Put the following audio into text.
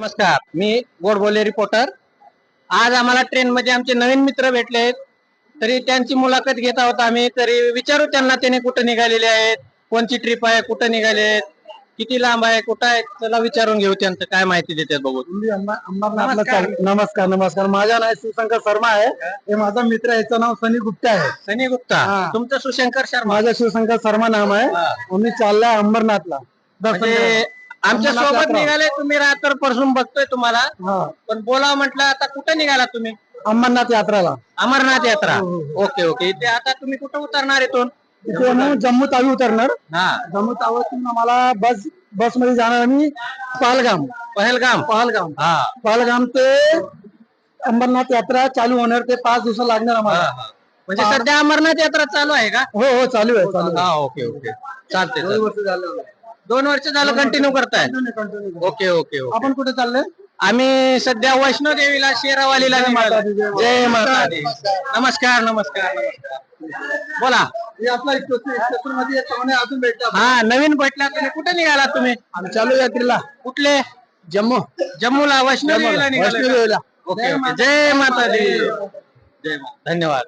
नमस्कार मी गोडबोले रिपोर्टर आज आम्हाला ट्रेन मध्ये आमचे नवीन मित्र भेटले आहेत. तरी त्यांची मुलाखत घेत आहोत आम्ही. तरी विचारू त्यांना त्याने कुठं निघालेले आहेत कोणची ट्रिप आहे कुठं निघाले आहेत किती लांब आहे कुठं आहे चला विचारून घेऊ त्यांचं. काय माहिती देतात बघू. मी अंबा- अंबरनाथला नमस्कार. चाल- नमस्कार नमस्कार. माझं नाव शिवशंकर शर्मा आहे. हे माझा मित्र आहे, याचं नाव सनी गुप्ता आहे. सनी गुप्ता. हा. तुमचं सुशंकर शर्मा. माझं शिवशंकर शर्मा नाम आहे. हा. आम्ही चाललाय अंबरनाथला. दर्शन म्हणजे. आमच्यासोबत. निघाले तुम्ही रात्रपासून बघतोय तुम्हाला. हा. पण बोला म्हटलं आता कुठं निघाला तुम्ही? अंबरनाथ यात्राला. अमरनाथ यात्रा. हो, हो, ओके ओके. इथे आता तुम्ही कुठं उतरणार इथून? तिथे ना जम्मू तावी उतरणार. हा. जम्मू तावीतून आम्हाला बस बसमध्ये जाणार आम्ही पालगाम पहलगाम. पालगाम हा. पालगाम ते अंबरनाथ यात्रा चालू होणार ते पाच दिवस लागणार हा, आम्हाला. हा. म्हणजे सध्या अमरनाथ यात्रा चालू आहे का? हो हो चालू आहे चालू हा ओके ओके. चालते दोन वर्ष झालं कंटिन्यू करताय. Okay okay okay. आपण कुठे चाललोय? आम्ही सध्या वैष्णो देवीला शेरावालीला जय. माता जय दी. नमस्कार नमस्कार नमस्कार. बोला. हे आपला मध्ये अजून भेटला हा नवीन भेटला तुम्ही कुठे निघाला तुम्ही? आम्ही चालू यात्रेला. कुठले? जम्मू. जम्मूला वैष्णो देवीला निघाले वैष्णो देवीला. Okay okay. जय माता दी. जय माता धन्यवाद.